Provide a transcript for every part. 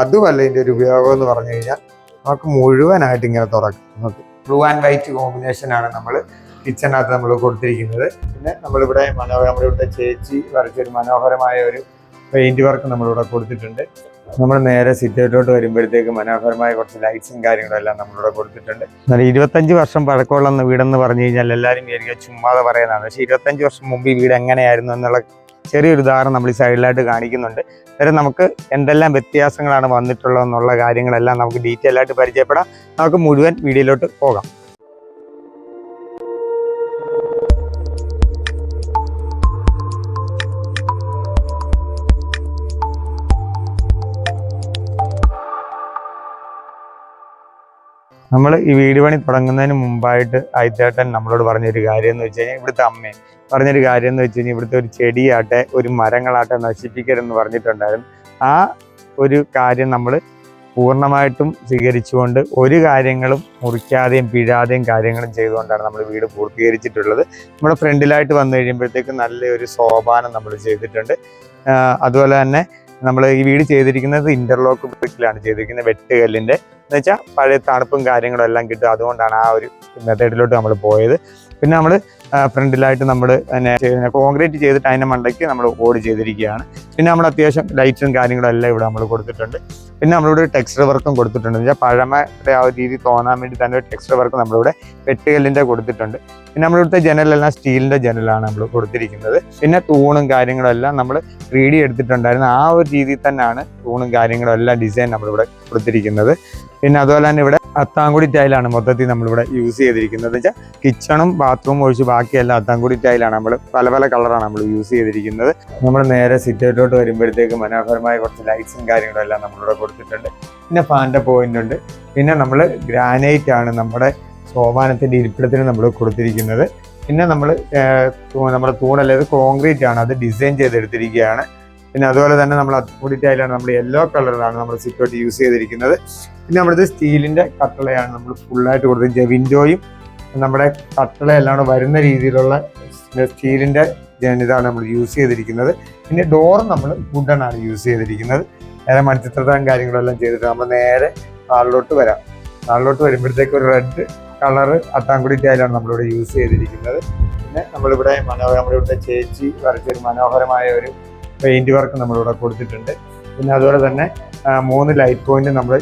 അതുമല്ല ഇതിന്റെ ഒരു ഉപയോഗം എന്ന് പറഞ്ഞു കഴിഞ്ഞാൽ നമുക്ക് മുഴുവനായിട്ട് ഇങ്ങനെ തുറക്കാം. നമുക്ക് ബ്ലൂ ആൻഡ് വൈറ്റ് കോമ്പിനേഷൻ ആണ് നമ്മൾ കിച്ചണിനകത്ത് നമ്മൾ കൊടുത്തിരിക്കുന്നത്. പിന്നെ നമ്മളിവിടെ മനോഹര നമ്മളിവിടുത്തെ ചേച്ചി വരച്ചൊരു മനോഹരമായ ഒരു പെയിന്റ് വർക്ക് നമ്മളിവിടെ കൊടുത്തിട്ടുണ്ട്. നമ്മൾ നേരെ സിറ്റൗട്ടിലോട്ട് വരുമ്പോഴത്തേക്ക് മനോഹരമായ കുറച്ച് ലൈറ്റ്സും കാര്യങ്ങളും എല്ലാം നമ്മളിവിടെ കൊടുത്തിട്ടുണ്ട്. എന്നാലും ഇരുപത്തഞ്ച് വർഷം പഴക്കമുള്ള വീടെന്ന് പറഞ്ഞു കഴിഞ്ഞാൽ എല്ലാവരും വിചാരിക്കുക ചുമ്മാതെ പറയുന്നതാണ്. പക്ഷേ ഇരുപത്തഞ്ച് വർഷം മുമ്പ് ഈ വീട് എങ്ങനെയായിരുന്നു എന്നുള്ള ചെറിയൊരു ഉദാഹരണം നമ്മൾ ഈ സൈഡിലായിട്ട് കാണിക്കുന്നുണ്ട്. അന്നേരം നമുക്ക് എന്തെല്ലാം വ്യത്യാസങ്ങളാണ് വന്നിട്ടുള്ളതെന്നുള്ള കാര്യങ്ങളെല്ലാം നമുക്ക് ഡീറ്റെയിൽ ആയിട്ട് പരിചയപ്പെടാം. നമുക്ക് മുഴുവൻ വീഡിയോയിലോട്ട് പോകാം. നമ്മൾ ഈ വീട് പണി തുടങ്ങുന്നതിന് മുമ്പായിട്ട് ആയിത്തേട്ടൻ നമ്മളോട് പറഞ്ഞൊരു കാര്യം എന്ന് വെച്ച് കഴിഞ്ഞാൽ ഇവിടുത്തെ അമ്മയും പറഞ്ഞൊരു കാര്യം എന്ന് വെച്ച് കഴിഞ്ഞാൽ ഇവിടുത്തെ ഒരു ചെടിയാട്ടെ ഒരു മരങ്ങളാട്ടെ നശിപ്പിക്കരുതെന്ന് പറഞ്ഞിട്ടുണ്ടായിരുന്നു. ആ ഒരു കാര്യം നമ്മൾ പൂർണമായിട്ടും സ്വീകരിച്ചുകൊണ്ട് ഒരു കാര്യങ്ങളും മുറിക്കാതെയും പിഴാതെയും കാര്യങ്ങളും ചെയ്തുകൊണ്ടാണ് നമ്മൾ വീട് പൂർത്തീകരിച്ചിട്ടുള്ളത്. നമ്മുടെ ഫ്രണ്ടിലായിട്ട് വന്നു കഴിയുമ്പോഴത്തേക്ക് നല്ലൊരു സോപാനം നമ്മൾ ചെയ്തിട്ടുണ്ട്. അതുപോലെ തന്നെ നമ്മൾ ഈ വീട് ചെയ്തിരിക്കുന്നത് ഇന്റർലോക്ക് ബ്രിക്കിലാണ് ചെയ്തിരിക്കുന്നത് വെട്ടുകല്ലിന്റെ. എന്ന് വെച്ചാൽ പഴയ തണുപ്പും കാര്യങ്ങളും എല്ലാം കിട്ടും അതുകൊണ്ടാണ് ആ ഒരു മെത്തേഡിലോട്ട് നമ്മൾ പോയത്. പിന്നെ നമ്മൾ ഫ്രണ്ടിലായിട്ട് നമ്മൾ കോൺക്രീറ്റ് ചെയ്തിട്ട് അതിന്റെ മണ്ടയ്ക്ക് നമ്മൾ ഓട് ചെയ്തിരിക്കുകയാണ്. പിന്നെ നമ്മൾ അത്യാവശ്യം ലൈറ്റും കാര്യങ്ങളും എല്ലാം ഇവിടെ നമ്മൾ കൊടുത്തിട്ടുണ്ട്. പിന്നെ നമ്മളിവിടെ ടെക്സ്റ്റർ വർക്കും കൊടുത്തിട്ടുണ്ട്. വെച്ചാൽ പഴമയുടെ ആ ഒരു രീതി തോന്നാൻ വേണ്ടി തന്നെ ടെക്സ്റ്റർ വർക്ക് നമ്മളിവിടെ വെട്ടുകല്ലിന്റെ കൊടുത്തിട്ടുണ്ട്. പിന്നെ നമ്മളിവിടുത്തെ ജനലെല്ലാം സ്റ്റീലിന്റെ ജനലാണ് നമ്മൾ കൊടുത്തിരിക്കുന്നത്. പിന്നെ തൂണും കാര്യങ്ങളും എല്ലാം നമ്മൾ ത്രീ ഡി എടുത്തിട്ടുണ്ടായിരുന്നു. ആ ഒരു രീതിയിൽ തന്നെയാണ് തൂണും കാര്യങ്ങളും എല്ലാം ഡിസൈൻ നമ്മളിവിടെ കൊടുത്തിരിക്കുന്നത്. പിന്നെ അതുപോലെ തന്നെ ഇവിടെ അത്താങ്കുടി ടൈലാണ് മൊത്തത്തിൽ നമ്മളിവിടെ യൂസ് ചെയ്തിരിക്കുന്നത്. വെച്ചാൽ കിച്ചണും ബാത്റൂം ഒഴിച്ച് ബാക്കിയെല്ലാം അത്താങ്കുടി ടൈലാണ് നമ്മൾ പല പല കളറാണ് നമ്മൾ യൂസ് ചെയ്തിരിക്കുന്നത്. നമ്മൾ നേരെ സിറ്റൗട്ടിലോട്ട് വരുമ്പോഴത്തേക്ക് മനോഹരമായ കുറച്ച് ലൈറ്റ്സും കാര്യങ്ങളും എല്ലാം നമ്മളിവിടെ കൊടുത്തിട്ടുണ്ട്. പിന്നെ ഫാന്റെ പോയിന്റ് ഉണ്ട്. പിന്നെ നമ്മൾ ഗ്രാനൈറ്റ് ആണ് നമ്മുടെ സോപാനത്തിന്റെ ഇരിപ്പിടത്തിന് നമ്മൾ കൊടുത്തിരിക്കുന്നത്. പിന്നെ നമ്മൾ നമ്മുടെ തൂണല്ല ഇത് കോൺക്രീറ്റ് ആണ്. അത് ഡിസൈൻ ചെയ്തെടുത്തിരിക്കുകയാണ്. പിന്നെ അതുപോലെ തന്നെ നമ്മൾ അത്തുകൂടി ടൈലാണ് നമ്മൾ യെല്ലോ കളറിലാണ് നമ്മൾ സിറ്റോട്ട് യൂസ് ചെയ്തിരിക്കുന്നത്. പിന്നെ നമ്മുടെ സ്റ്റീലിന്റെ കട്ടളയാണ് നമ്മൾ ഫുള്ളായിട്ട് കൊടുത്തത് വിൻഡോയും നമ്മുടെ കട്ടളയെല്ലാം കൂടെ വരുന്ന രീതിയിലുള്ള സ്റ്റീലിന്റെ ഇതാണ് നമ്മൾ യൂസ് ചെയ്തിരിക്കുന്നത്. പിന്നെ ഡോർ നമ്മൾ വുഡനാണ് യൂസ് ചെയ്തിരിക്കുന്നത്. നേരെ മൺചിത്രവും കാര്യങ്ങളെല്ലാം ചെയ്തിട്ട് നമ്മൾ നേരെ ഹാളിലോട്ട് വരാം. ഹാളിലോട്ട് വരുമ്പോഴത്തേക്ക് ഒരു റെഡ് കളറ് അത്താങ്കുടി ടൈലാണ് നമ്മളിവിടെ യൂസ് ചെയ്തിരിക്കുന്നത്. പിന്നെ നമ്മളിവിടെ മനോഹര നമ്മളിവിടുത്തെ ചേച്ചി വരച്ചൊരു മനോഹരമായ ഒരു പെയിന്റ് വർക്ക് നമ്മളിവിടെ കൊടുത്തിട്ടുണ്ട്. പിന്നെ അതുപോലെ തന്നെ മൂന്ന് ലൈറ്റ് പോയിന്റ് നമ്മൾ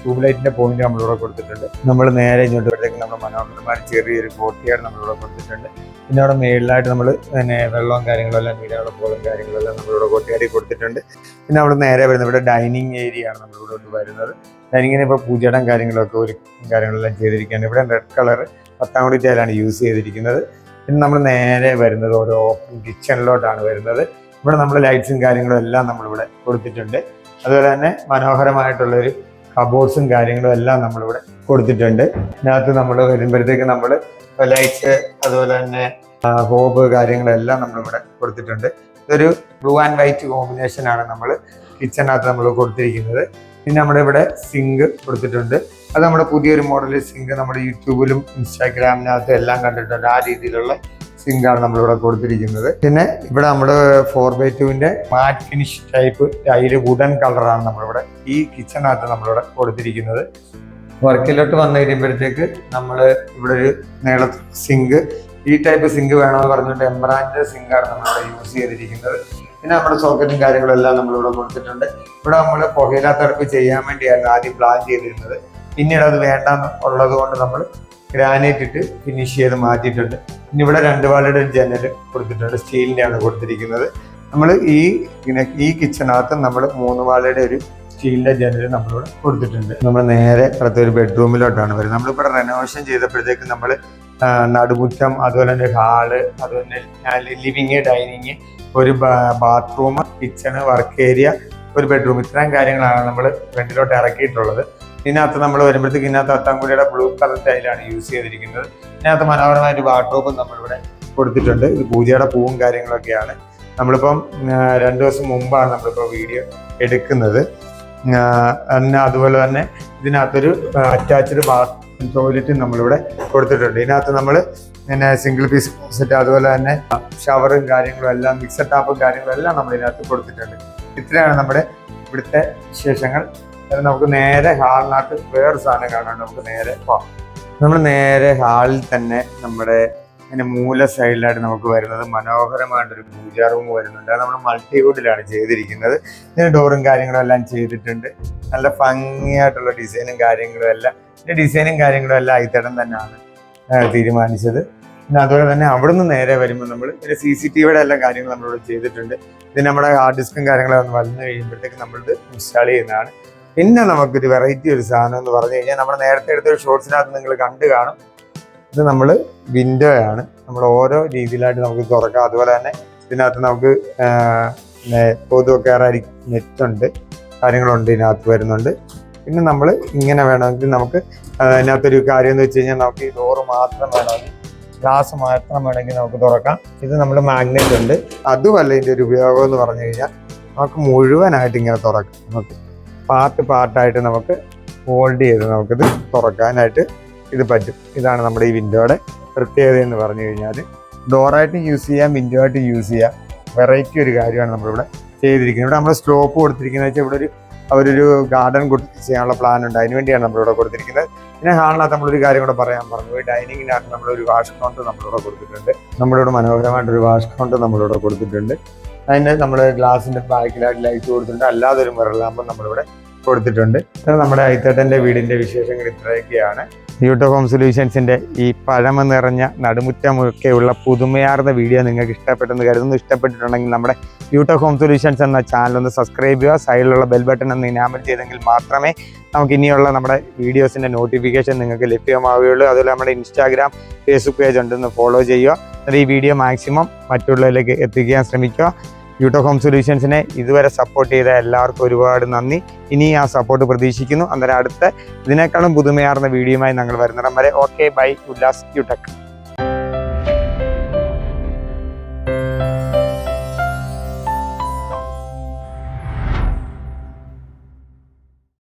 ട്യൂബ് ലൈറ്റിന്റെ പോയിന്റ് നമ്മളിവിടെ കൊടുത്തിട്ടുണ്ട്. നമ്മൾ നേരെ ഇങ്ങോട്ട് നമ്മൾ മനോഹരമായ ചെറിയൊരു കോട്ടിയാണ് നമ്മളിവിടെ കൊടുത്തിട്ടുണ്ട്. പിന്നെ അവിടെ മേളിലായിട്ട് നമ്മൾ പിന്നെ വെള്ളവും കാര്യങ്ങളും എല്ലാം നീരാവള പോളും കാര്യങ്ങളും എല്ലാം നമ്മളിവിടെ കോട്ടിയാടി കൊടുത്തിട്ടുണ്ട്. പിന്നെ അവിടെ നേരെ വരുന്നത് ഇവിടെ ഡൈനിങ് ഏരിയ ആണ് നമ്മളിവിടെ വരുന്നത്. ഡൈനിങ്ങിന് ഇപ്പോൾ പൂജയിടം കാര്യങ്ങളൊക്കെ ഒരു കാര്യങ്ങളെല്ലാം ചെയ്തിരിക്കുകയാണ്. ഇവിടെ റെഡ് കളർ പത്താം കൂടി ടൈലാണ് യൂസ് ചെയ്തിരിക്കുന്നത്. പിന്നെ നമ്മൾ നേരെ വരുന്നത് ഓരോ ഓപ്പൺ കിച്ചണിലോട്ടാണ് വരുന്നത്. ഇവിടെ നമ്മൾ ലൈറ്റ്സും കാര്യങ്ങളും എല്ലാം നമ്മളിവിടെ കൊടുത്തിട്ടുണ്ട്. അതുപോലെ തന്നെ മനോഹരമായിട്ടുള്ളൊരു കബോർഡ്സും കാര്യങ്ങളും എല്ലാം നമ്മളിവിടെ കൊടുത്തിട്ടുണ്ട്. ഇതിനകത്ത് നമ്മൾ വരുമ്പോഴത്തേക്ക് നമ്മൾ ലൈറ്റ്സ് അതുപോലെ തന്നെ ഹോബ് കാര്യങ്ങളെല്ലാം നമ്മളിവിടെ കൊടുത്തിട്ടുണ്ട്. ഇതൊരു ബ്ലൂ ആൻഡ് വൈറ്റ് കോമ്പിനേഷൻ ആണ് നമ്മൾ കിച്ചണിനകത്ത് നമ്മൾ കൊടുത്തിരിക്കുന്നത്. പിന്നെ നമ്മുടെ ഇവിടെ സിങ്ക് കൊടുത്തിട്ടുണ്ട്. അത് നമ്മുടെ പുതിയൊരു മോഡൽ സിങ്ക് നമ്മുടെ യൂട്യൂബിലും ഇൻസ്റ്റാഗ്രാമിനകത്തും എല്ലാം കണ്ടിട്ടുണ്ട്. ആ രീതിയിലുള്ള സിങ്കാണ് നമ്മളിവിടെ കൊടുത്തിരിക്കുന്നത്. പിന്നെ ഇവിടെ നമ്മൾ ഫോർ ബൈ ടുവിന്റെ matte finish type tile wooden കളറാണ് നമ്മളിവിടെ ഈ കിച്ചണകത്ത് നമ്മളിവിടെ കൊടുത്തിരിക്കുന്നത്. വർക്കിലോട്ട് വന്നു കഴിയുമ്പോഴത്തേക്ക് നമ്മൾ ഇവിടെ ഒരു നീള സിങ്ക് ഈ ടൈപ്പ് സിങ്ക് വേണമെന്ന് പറഞ്ഞിട്ട് എംബ്രാൻഡ് ആണ് നമ്മളിവിടെ യൂസ് ചെയ്തിരിക്കുന്നത്. പിന്നെ നമ്മുടെ സോക്കറ്റും കാര്യങ്ങളും എല്ലാം നമ്മളിവിടെ കൊടുത്തിട്ടുണ്ട്. ഇവിടെ നമ്മൾ പുകയില്ലാത്തടുപ്പ് ചെയ്യാൻ വേണ്ടിയായിരുന്നു ആദ്യം പ്ലാൻ ചെയ്തിരുന്നത്. പിന്നീട് അത് വേണ്ടെന്ന് ഉള്ളത് കൊണ്ട് നമ്മൾ ഗ്രാനൈറ്റ് ഇട്ട് ഫിനിഷ് ചെയ്ത് മാറ്റിയിട്ടുണ്ട്. പിന്നെ ഇവിടെ രണ്ട് വാളുടെ ഒരു ജനൽ കൊടുത്തിട്ടുണ്ട്. സ്റ്റീലിന്റെ ആണ് കൊടുത്തിരിക്കുന്നത്. നമ്മൾ ഈ ഈ കിച്ചണകത്ത് നമ്മൾ മൂന്ന് വാളുടെ ഒരു സ്റ്റീലിന്റെ ജനൽ നമ്മളിവിടെ കൊടുത്തിട്ടുണ്ട്. നമ്മൾ നേരെ അടുത്ത ഒരു ബെഡ്റൂമിലോട്ടാണ് വരുന്നത്. നമ്മളിവിടെ റെനോവേഷൻ ചെയ്തപ്പോഴത്തേക്ക് നമ്മൾ നടുമുറ്റം അതുപോലെ തന്നെ ഹാൾ അതുപോലെ തന്നെ ലിവിങ് ഡൈനിങ് ഒരു ബാത്റൂം കിച്ചണ് വർക്ക് ഏരിയ ഒരു ബെഡ്റൂം ഇത്രയും കാര്യങ്ങളാണ് നമ്മൾ ഫ്രണ്ടിലോട്ട് ഇറക്കിയിട്ടുള്ളത്. ഇതിനകത്ത് നമ്മൾ വരുമ്പോഴത്തേക്ക് ഇതിനകത്ത് അത്താംകുടിയുടെ ബ്ലൂ കളർ ടൈലാണ് യൂസ് ചെയ്തിരിക്കുന്നത്. ഇതിനകത്ത് മനോഹരമായൊരു വാട്ടോപ്പും നമ്മളിവിടെ കൊടുത്തിട്ടുണ്ട്. ഇത് പൂജയുടെ പൂവും കാര്യങ്ങളൊക്കെയാണ്. നമ്മളിപ്പം രണ്ടു ദിവസം മുമ്പാണ് നമ്മളിപ്പോൾ വീഡിയോ എടുക്കുന്നത്. പിന്നെ അതുപോലെ തന്നെ ഇതിനകത്തൊരു അറ്റാച്ച്ഡ് ബാത്ത് ടോയ്ലറ്റ് നമ്മളിവിടെ കൊടുത്തിട്ടുണ്ട്. ഇതിനകത്ത് നമ്മൾ പിന്നെ സിംഗിൾ പീസ് സെറ്റ് അതുപോലെ തന്നെ ഷവറും കാര്യങ്ങളും എല്ലാം മിക്സഡ് ടാപ്പും കാര്യങ്ങളും എല്ലാം നമ്മൾ ഇതിനകത്ത് കൊടുത്തിട്ടുണ്ട്. ഇത്രയാണ് നമ്മുടെ ഇവിടുത്തെ വിശേഷങ്ങൾ. നമുക്ക് നേരെ ഹാളിനകത്ത് വേറൊരു സാധനം കാണാണ്ട് നമുക്ക് നേരെ പോവാം നമ്മൾ നേരെ ഹാളിൽ തന്നെ നമ്മുടെ അതിന്റെ മൂല സൈഡിലായിട്ട് നമുക്ക് വരുന്നത് മനോഹരമായിട്ടൊരു പൂജാ റൂം വരുന്നുണ്ട്. അത് നമ്മൾ മൾട്ടിവുഡിലാണ് ചെയ്തിരിക്കുന്നത്. ഇതിന് ഡോറും കാര്യങ്ങളും എല്ലാം ചെയ്തിട്ടുണ്ട്. നല്ല ഭംഗിയായിട്ടുള്ള ഡിസൈനും കാര്യങ്ങളും എല്ലാം. ഇതിന്റെ ഡിസൈനും കാര്യങ്ങളും എല്ലാം ഐത്തടം തന്നെയാണ് തീരുമാനിച്ചത്. പിന്നെ അതുപോലെ തന്നെ അവിടുന്ന് നേരെ വരുമ്പോൾ നമ്മൾ ഇതിന്റെ സി സി ടി വിയുടെ എല്ലാ കാര്യങ്ങളും നമ്മളിവിടെ ചെയ്തിട്ടുണ്ട്. ഇത് നമ്മുടെ ഹാർഡ് ഡിസ്കും കാര്യങ്ങളും വന്നു കഴിയുമ്പോഴത്തേക്ക് നമ്മളിത് ഇൻസ്റ്റാൾ ചെയ്യുന്നതാണ്. പിന്നെ നമുക്കൊരു വെറൈറ്റി ഒരു സാധനം എന്ന് പറഞ്ഞു കഴിഞ്ഞാൽ നമ്മൾ നേരത്തെ എടുത്ത ഒരു ഷോർട്സിനകത്ത് നിങ്ങൾ കണ്ടു കാണും. ഇത് നമ്മൾ വിൻഡോ ആണ്. നമ്മൾ ഓരോ രീതിയിലായിട്ട് നമുക്ക് തുറക്കാം. അതുപോലെ തന്നെ ഇതിനകത്ത് നമുക്ക് പൊതു കയറാതി നെറ്റുണ്ട്. കാര്യങ്ങളുണ്ട് ഇതിനകത്ത് വരുന്നുണ്ട്. പിന്നെ നമ്മൾ ഇങ്ങനെ വേണമെങ്കിൽ നമുക്ക് അതിനകത്തൊരു കാര്യം എന്ന് വെച്ച് കഴിഞ്ഞാൽ നമുക്ക് ഈ ഡോറ് മാത്രം വേണമെങ്കിൽ ഗ്ലാസ് മാത്രം വേണമെങ്കിൽ നമുക്ക് തുറക്കാം. ഇത് നമ്മൾ മാഗ്നറ്റ് ഉണ്ട്. അതുമല്ല ഇതിന്റെ ഒരു ഉപയോഗം എന്ന് പറഞ്ഞു കഴിഞ്ഞാൽ നമുക്ക് മുഴുവനായിട്ട് ഇങ്ങനെ തുറക്കാം. നമുക്ക് പാർട്ട് പാർട്ടായിട്ട് നമുക്ക് ഫോൾഡ് ചെയ്ത് നമുക്കിത് തുറക്കാനായിട്ട് ഇത് പറ്റും. ഇതാണ് നമ്മുടെ ഈ വിൻഡോയുടെ പ്രത്യേകത എന്ന് പറഞ്ഞു കഴിഞ്ഞാൽ ഡോറായിട്ട് യൂസ് ചെയ്യാം വിൻഡോ ആയിട്ട് യൂസ് ചെയ്യാം. വെറൈറ്റി ഒരു കാര്യമാണ് നമ്മളിവിടെ ചെയ്തിരിക്കുന്നത്. ഇവിടെ നമ്മൾ സ്ലോപ്പ് കൊടുത്തിരിക്കുന്നത് വെച്ചാൽ ഇവിടെ ഒരു അവരൊരു ഗാർഡൻ കൊടുത്ത് ചെയ്യാനുള്ള പ്ലാൻ ഉണ്ട്. അതിന് വേണ്ടിയാണ് നമ്മളിവിടെ കൊടുത്തിരിക്കുന്നത്. പിന്നെ ഹാളിനകത്ത് നമ്മളൊരു കാര്യം കൂടെ പറയാൻ പറഞ്ഞു. ഡൈനിങ്ങിനകത്ത് നമ്മളൊരു വാഷ് കൗണ്ട് നമ്മളിവിടെ കൊടുത്തിട്ടുണ്ട്. നമ്മളിവിടെ മനോഹരമായിട്ടൊരു വാഷ് കൗണ്ട് നമ്മളിവിടെ കൊടുത്തിട്ടുണ്ട്. അതിന് നമ്മൾ ഗ്ലാസിന്റെ ബാക്കിലായിട്ട് ലൈറ്റ് കൊടുത്തിട്ടുണ്ട്. അല്ലാതെ ഒരു മിറർ ലാമ്പും നമ്മളിവിടെ കൊടുത്തിട്ടുണ്ട്. നമ്മുടെ ഐത്തേട്ടന്റെ വീടിന്റെ വിശേഷങ്ങൾ ഇത്രയൊക്കെയാണ്. യൂട്ടോ ഹോം സൊല്യൂഷൻസിന്റെ ഈ പഴമ നിറഞ്ഞ നടുമുറ്റമൊക്കെയുള്ള പുതുമയാർന്ന വീഡിയോ നിങ്ങൾക്ക് ഇഷ്ടപ്പെട്ടെന്ന് കരുതുന്നു. ഇഷ്ടപ്പെട്ടിട്ടുണ്ടെങ്കിൽ നമ്മുടെ യൂട്ടോ ഹോം സൊല്യൂഷൻസ് എന്ന ചാനൽ ഒന്ന് സബ്സ്ക്രൈബ് ചെയ്യുക. സൈഡിലുള്ള ബെൽ ബട്ടൺ ഒന്ന് ഇനാമൽ ചെയ്തെങ്കിൽ മാത്രമേ നമുക്ക് ഇനിയുള്ള നമ്മുടെ വീഡിയോസിന്റെ നോട്ടിഫിക്കേഷൻ നിങ്ങൾക്ക് ലഭ്യമാവുകയുള്ളൂ. അതുപോലെ നമ്മുടെ ഇൻസ്റ്റാഗ്രാം ഫേസ്ബുക്ക് പേജ് ഉണ്ടെന്ന് ഫോളോ ചെയ്യുക. ഈ വീഡിയോ മാക്സിമം മറ്റുള്ളവരിലേക്ക് എത്തിക്കാൻ ശ്രമിക്കുക. യൂട്ടോ ഹോം സൊല്യൂഷൻസിനെ ഇതുവരെ സപ്പോർട്ട് ചെയ്ത എല്ലാവർക്കും ഒരുപാട് നന്ദി. ഇനി ആ സപ്പോർട്ട് പ്രതീക്ഷിക്കുന്നു. അന്നേരം അടുത്ത ഇതിനേക്കാളും പുതുമയാർന്ന വീഡിയോയുമായി ഞങ്ങൾ വരുന്നിടം വരെ. Okay bye Ullas യുടെക്